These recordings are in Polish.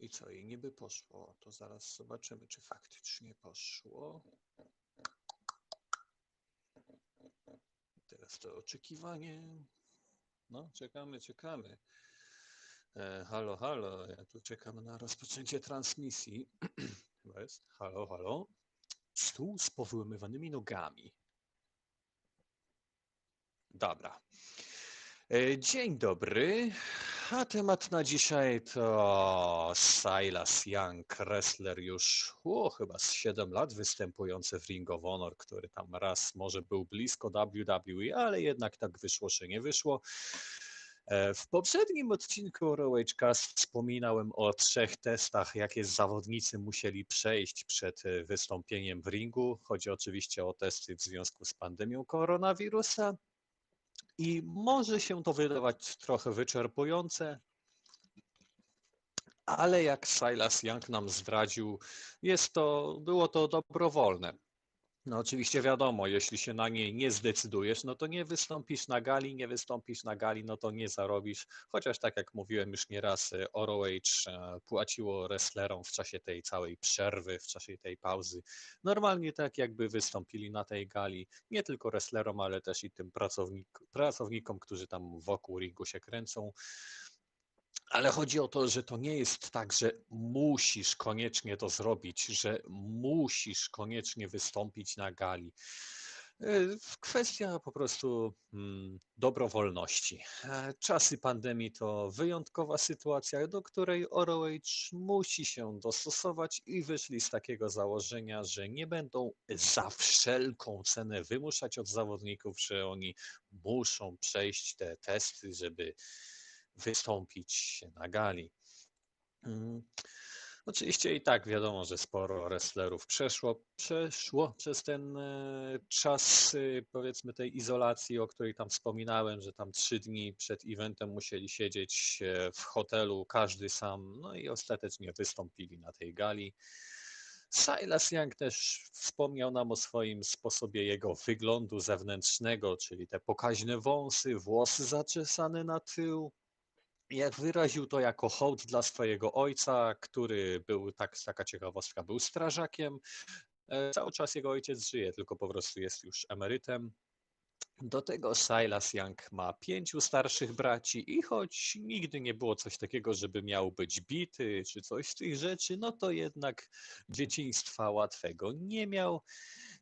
I co, i niby poszło. To zaraz zobaczymy, czy faktycznie poszło. Teraz to oczekiwanie. No, czekamy, czekamy. E, halo, halo, ja tu czekam na rozpoczęcie transmisji. Chyba jest. Halo, halo. Stół z powyłamywanymi nogami. Dobra. E, Dzień dobry. A temat na dzisiaj to Silas Young, wrestler już chyba z 7 lat występujący w Ring of Honor, który tam raz może był blisko WWE, ale jednak tak wyszło, że nie wyszło. E, W poprzednim odcinku ROH Cast wspominałem o trzech testach, jakie zawodnicy musieli przejść przed e, wystąpieniem w ringu. Chodzi oczywiście o testy w związku z pandemią koronawirusa. I może się to wydawać trochę wyczerpujące, ale jak Silas Young nam zdradził, jest to, było to dobrowolne. No oczywiście wiadomo, jeśli się na nie nie zdecydujesz, no to nie wystąpisz na gali, nie wystąpisz na gali, no to nie zarobisz. Chociaż tak jak mówiłem już nieraz, e, ROH e, płaciło wrestlerom w czasie tej całej przerwy, w czasie tej pauzy. Normalnie tak jakby wystąpili na tej gali, nie tylko wrestlerom, ale też i tym pracownik, pracownikom, którzy tam wokół ringu się kręcą. Ale chodzi o to, że to nie jest tak, że musisz koniecznie to zrobić, że musisz koniecznie wystąpić na gali. Y, Kwestia po prostu mm, dobrowolności. E, Czasy pandemii to wyjątkowa sytuacja, do której ROH musi się dostosować i wyszli z takiego założenia, że nie będą za wszelką cenę wymuszać od zawodników, że oni muszą przejść te testy, żeby wystąpić na gali. Mm, Oczywiście i tak wiadomo, że sporo wrestlerów przeszło, przeszło przez ten e, czas, y, powiedzmy, tej izolacji, o której tam wspominałem, że tam trzy dni przed eventem musieli siedzieć e, w hotelu, każdy sam, no i ostatecznie wystąpili na tej gali. Silas Young też wspomniał nam o swoim sposobie jego wyglądu zewnętrznego, czyli te pokaźne wąsy, włosy zaczesane na tył, jak wyraził to jako hołd dla swojego ojca, który był, tak, taka ciekawostka, był strażakiem. E, Cały czas jego ojciec żyje, tylko po prostu jest już emerytem. Do tego Silas Young ma pięciu starszych braci i choć nigdy nie było coś takiego, żeby miał być bity czy coś z tych rzeczy, no to jednak dzieciństwa łatwego nie miał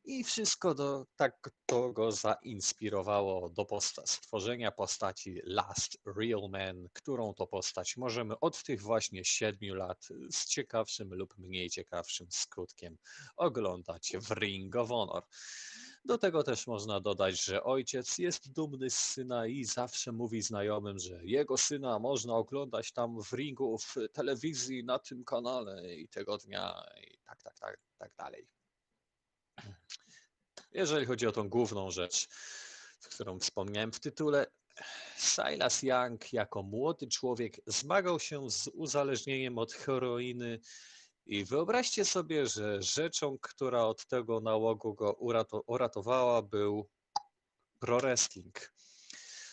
i wszystko do, tak to go zainspirowało do posta- stworzenia postaci Last Real Man, którą to postać możemy od tych właśnie siedmiu lat z ciekawszym lub mniej ciekawszym skutkiem oglądać w Ring of Honor. Do tego też można dodać, że ojciec jest dumny z syna i zawsze mówi znajomym, że jego syna można oglądać tam w ringu, w telewizji, na tym kanale i tego dnia i tak, tak, tak, tak dalej. Jeżeli chodzi o tą główną rzecz, którą wspomniałem w tytule, Silas Young jako młody człowiek zmagał się z uzależnieniem od heroiny i wyobraźcie sobie, że rzeczą, która od tego nałogu go urato- uratowała, był pro wrestling.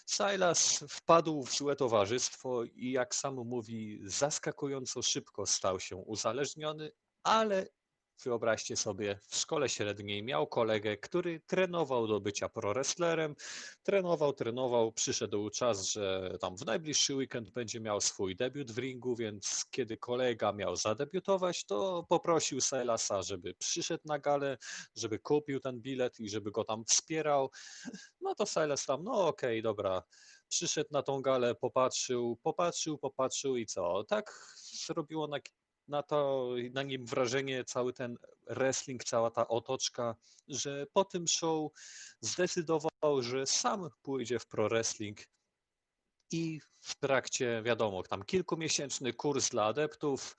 Silas wpadł w złe towarzystwo i jak sam mówi, zaskakująco szybko stał się uzależniony, ale wyobraźcie sobie, w szkole średniej miał kolegę, który trenował do bycia pro wrestlerem, trenował, trenował, przyszedł czas, że tam w najbliższy weekend będzie miał swój debiut w ringu, więc kiedy kolega miał zadebiutować, to poprosił Silasa, żeby przyszedł na galę, żeby kupił ten bilet i żeby go tam wspierał. No to Silas tam, no okej, dobra, przyszedł na tą galę, popatrzył, popatrzył, popatrzył i co? Tak zrobiło na, na, to, na nim wrażenie cały ten wrestling, cała ta otoczka, że po tym show zdecydował, że sam pójdzie w pro wrestling. I w trakcie, wiadomo, tam kilkumiesięczny kurs dla adeptów,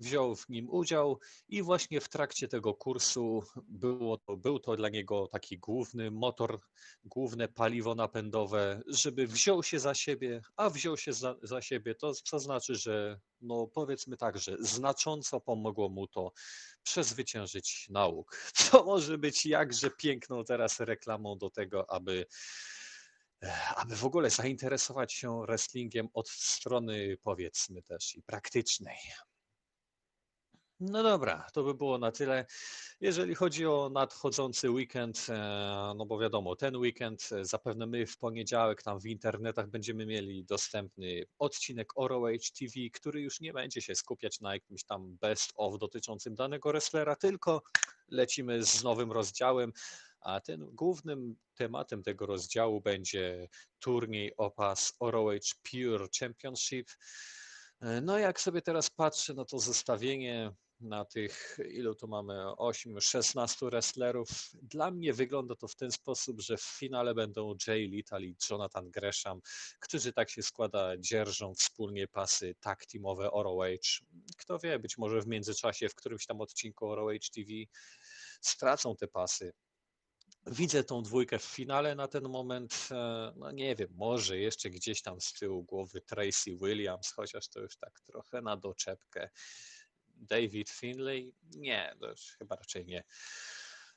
wziął w nim udział i właśnie w trakcie tego kursu było to, był to dla niego taki główny motor, główne paliwo napędowe, żeby wziął się za siebie, a wziął się za, za siebie, to co znaczy, że no powiedzmy tak, że znacząco pomogło mu to przezwyciężyć nauk, co może być jakże piękną teraz reklamą do tego, aby aby w ogóle zainteresować się wrestlingiem od strony powiedzmy też i praktycznej. No dobra, to by było na tyle. Jeżeli chodzi o nadchodzący weekend, e, no bo wiadomo, ten weekend e, zapewne my w poniedziałek tam w internetach będziemy mieli dostępny odcinek ROH TV, który już nie będzie się skupiać na jakimś tam best of dotyczącym danego wrestlera, tylko lecimy z nowym rozdziałem, a ten głównym tematem tego rozdziału będzie turniej o pas ROH Pure Championship. E, no jak sobie teraz patrzę na to zestawienie, na tych, ilu tu mamy, 8, 16 wrestlerów. Dla mnie wygląda to w ten sposób, że w finale będą Jay Little i Jonathan Gresham, którzy tak się składa, dzierżą wspólnie pasy tak teamowe ROH. Kto wie, być może w międzyczasie w którymś tam odcinku ROH TV stracą te pasy. Widzę tą dwójkę w finale na ten moment. E, no nie wiem, może jeszcze gdzieś tam z tyłu głowy Tracy Williams, chociaż to już tak trochę na doczepkę. David Finlay? Nie, chyba raczej nie.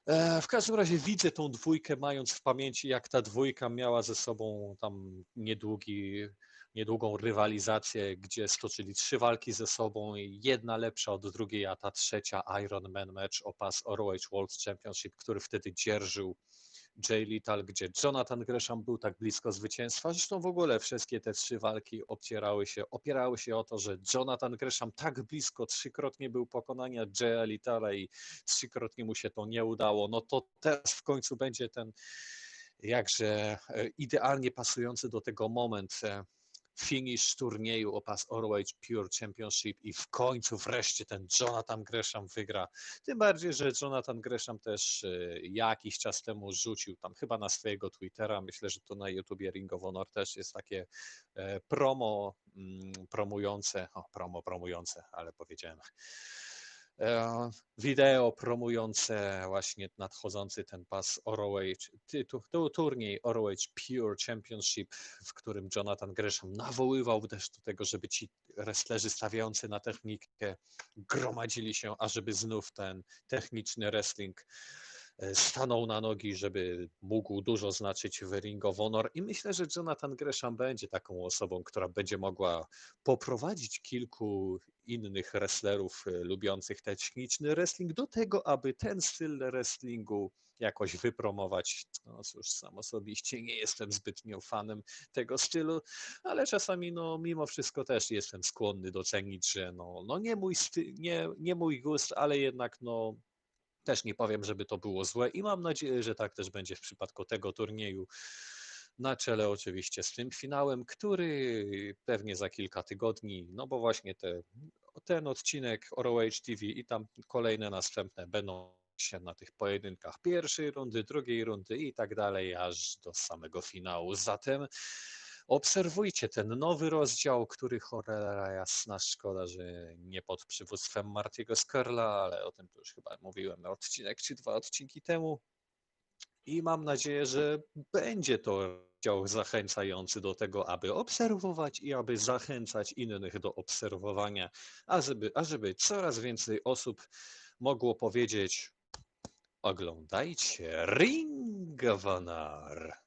E, w każdym razie widzę tą dwójkę, mając w pamięci, jak ta dwójka miała ze sobą tam niedługi, niedługą rywalizację, gdzie stoczyli trzy walki ze sobą, jedna lepsza od drugiej, a ta trzecia Iron Man match o pas ROH World Championship, który wtedy dzierżył Jay Little, gdzie Jonathan Gresham był tak blisko zwycięstwa. Zresztą w ogóle wszystkie te trzy walki opierały się, opierały się o to, że Jonathan Gresham tak blisko trzykrotnie był pokonania Jaya Little'a i trzykrotnie mu się to nie udało. No to teraz w końcu będzie ten jakże e, idealnie pasujący do tego moment finish turnieju o pas ROH Pure Championship i w końcu wreszcie ten Jonathan Gresham wygra. Tym bardziej, że Jonathan Gresham też e, jakiś czas temu rzucił tam chyba na swojego Twittera, myślę, że to na YouTubie Ring of Honor też jest takie e, promo mm, promujące, o promo promujące, ale powiedziałem wideo promujące właśnie nadchodzący ten pas ROH, tytuł, turniej ROH Pure Championship, w którym Jonathan Gresham nawoływał też do tego, żeby ci wrestlerzy stawiający na technikę gromadzili się, ażeby znów ten techniczny wrestling E, stanął na nogi, żeby mógł dużo znaczyć w Ring of Honor i myślę, że Jonathan Gresham będzie taką osobą, która będzie mogła poprowadzić kilku innych wrestlerów e, lubiących techniczny wrestling do tego, aby ten styl wrestlingu jakoś wypromować. No cóż, sam osobiście nie jestem zbytnio fanem tego stylu, ale czasami no mimo wszystko też jestem skłonny docenić, że no, no nie, mój sty- nie, nie mój gust, ale jednak no też nie powiem, żeby to było złe i mam nadzieję, że tak też będzie w przypadku tego turnieju. Na czele oczywiście z tym finałem, który pewnie za kilka tygodni, no bo właśnie te, ten odcinek ROH TV i tam kolejne następne będą się na tych pojedynkach pierwszej rundy, drugiej rundy i tak dalej, aż do samego finału. Zatem Obserwujcie ten nowy rozdział, który cholera jasna, szkoda, że nie pod przywództwem Martiego Skerla, ale o tym już chyba mówiłem odcinek czy dwa odcinki temu. I mam nadzieję, że będzie to rozdział zachęcający do tego, aby obserwować i aby zachęcać innych do obserwowania, ażeby, ażeby coraz więcej osób mogło powiedzieć oglądajcie Ring of Honor.